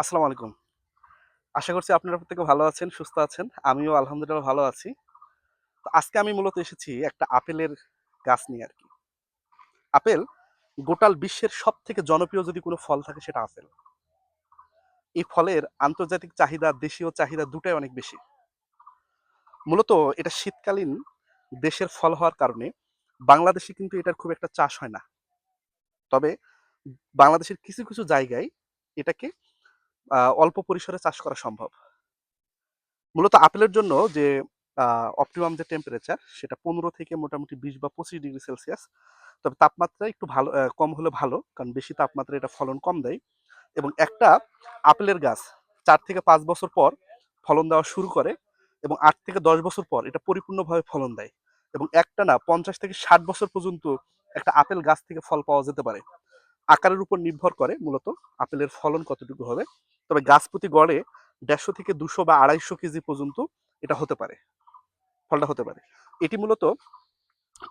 আসসালামু আলাইকুম। আশা করছি আপনারা প্রত্যেকে ভালো আছেন, সুস্থ আছেন। আমিও আলহামদুলিল্লাহ ভালো আছি। তো আজকে আমি মূলত এসেছি একটা আপেলের গাছ নিয়ে আর কি আপেল গোটাল বিশ্বের সব থেকে জনপ্রিয় যদি কোনো ফল থাকে সেটা আপেল। এই ফলের আন্তর্জাতিক চাহিদা, দেশীয় চাহিদা দুটাই অনেক বেশি। মূলত এটা শীতকালীন দেশের ফল হওয়ার কারণে বাংলাদেশে কিন্তু এটার খুব একটা চাষ হয় না। তবে বাংলাদেশের কিছু, কিছু জায়গায় এটাকে অল্প পরিসরে চাষ করা সম্ভব। মূলত আপেলের জন্য যে অপটিমাম যে টেম্পারেচার সেটা ১৫ থেকে মোটামুটি ২০ বা ২৫ ডিগ্রি সেলসিয়াস। তবে তাপমাত্রা একটু ভালো কম হলে ভালো। কারণ বেশি তাপমাত্রায় এটা ফলন কম দেয়। এবং একটা আপেলের গাছ চার থেকে পাঁচ বছর পর ফলন দেওয়া শুরু করে এবং আট থেকে ১০ বছর পর এটা পরিপূর্ণভাবে ফলন দেয়। এবং একটা না পঞ্চাশ থেকে ৬০ বছর পর্যন্ত একটা আপেল গাছ থেকে ফল পাওয়া যেতে পারে। আকারের উপর নির্ভর করে মূলত আপেলের ফলন কতটুকু হবে। তবে গাছ প্রতি গড়ে ১৫০ থেকে দুশো বা ২৫০ কেজি পর্যন্ত এটা হতে পারে। ফলটা হতে পারে। এটি মূলত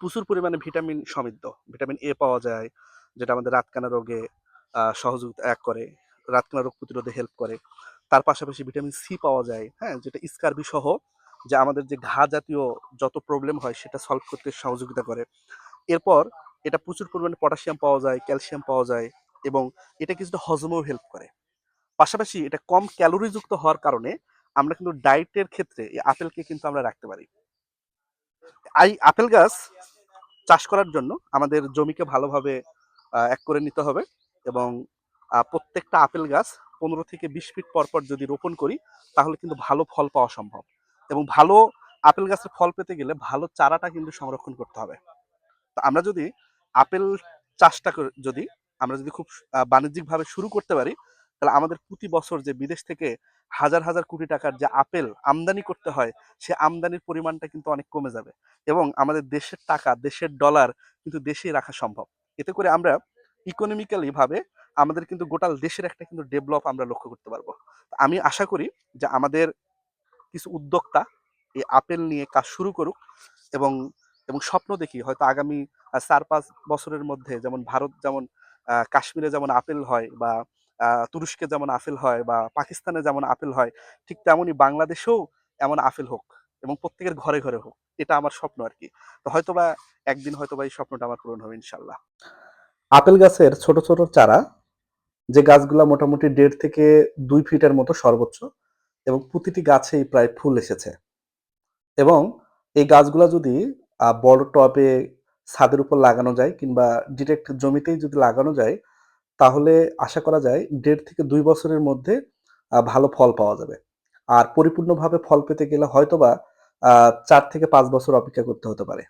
প্রচুর পরিমাণে ভিটামিন সমৃদ্ধ। ভিটামিন এ পাওয়া যায়, যেটা আমাদের রাতকানা রোগে সহযোগিতা এক করে। রাতকানা রোগ প্রতিরোধে হেল্প করে। তার পাশাপাশি ভিটামিন সি পাওয়া যায়, হ্যাঁ? যেটা স্কারবি সহ যে আমাদের যে ঘা জাতীয় যত প্রবলেম হয় সেটা সলভ করতে সহযোগিতা করে। এরপর এটা প্রচুর পরিমাণে পটাশিয়াম পাওয়া যায়, ক্যালসিয়াম পাওয়া যায় এবং এটা কিছুটা হজমেও হেল্প করে। পাশাপাশি এটা কম ক্যালোরিযুক্ত হওয়ার কারণে আমরা কিন্তু ডায়েটের ক্ষেত্রে এই আপেলকে কিন্তু আমরা রাখতে পারি। এই আপেল গাছ চাষ করার জন্য আমাদের জমিকে ভালোভাবে এক করে নিতে হবে এবং প্রত্যেকটা আপেল গাছ ১৫ থেকে ২০ ফিট পর, পর যদি রোপণ করি তাহলে কিন্তু ভালো ফল পাওয়া সম্ভব। এবং ভালো আপেল গাছের ফল পেতে গেলে ভালো চারাটা কিন্তু সংরক্ষণ করতে হবে। তো আমরা যদি আপেল চাষটা যদি আমরা যদি খুব বাণিজ্যিকভাবে শুরু করতে পারি, তাহলে আমাদের প্রতি বছর যে বিদেশ থেকে হাজার, হাজার কোটি টাকার যে আপেল আমদানি করতে হয়, সে আমদানির পরিমাণটা কিন্তু অনেক কমে যাবে। এবং আমাদের দেশের টাকা, দেশের ডলার কিন্তু দেশেই রাখা সম্ভব। এতে করে আমরা ইকোনমিক্যালি ভাবে আমাদের কিন্তু গোটাল দেশের একটা কিন্তু ডেভেলপ আমরা লক্ষ্য করতে পারব। আমি আশা করি যে আমাদের কিছু উদ্যোক্তা এই আপেল নিয়ে কাজ শুরু করুক এবং, এবং স্বপ্ন দেখি হয়তো আগামী চার ৪-৫ বছরের মধ্যে যেমন ভারত যেমন কাশ্মীরে যেমন আপেল হয় বা তুরস্কে যেমন আপেল হয় বা পাকিস্তানে যেমন আপেল হয়, ঠিক তেমনই বাংলাদেশেও এমন আপেল হোক এবং প্রত্যেকের ঘরে, ঘরে হোক। এটা আমার স্বপ্ন আরকি। তো হয়তোবা একদিন হয়তোবা এই স্বপ্নটা আমার পূরণ হবে ইনশাল্লাহ আপেল গাছের ছোট, ছোট চারা যে গাছগুলা মোটামুটি দেড় থেকে দুই ফিটের মতো সর্বোচ্চ এবং প্রতিটি গাছেই প্রায় ফুল এসেছে। এবং এই গাছগুলা যদি বড় টবে ছাদের উপর লাগানো যায় কিংবা ডিরেক্ট জমিতেই যদি লাগানো যায়, তাহলে আশা করা যায় দেড় থেকে দুই বছরের মধ্যে ভালো ফল পাওয়া যাবে। আর পরিপূর্ণভাবে ফল পেতে গেলে হয়তোবা চার থেকে পাঁচ বছর অপেক্ষা করতে হতে পারে।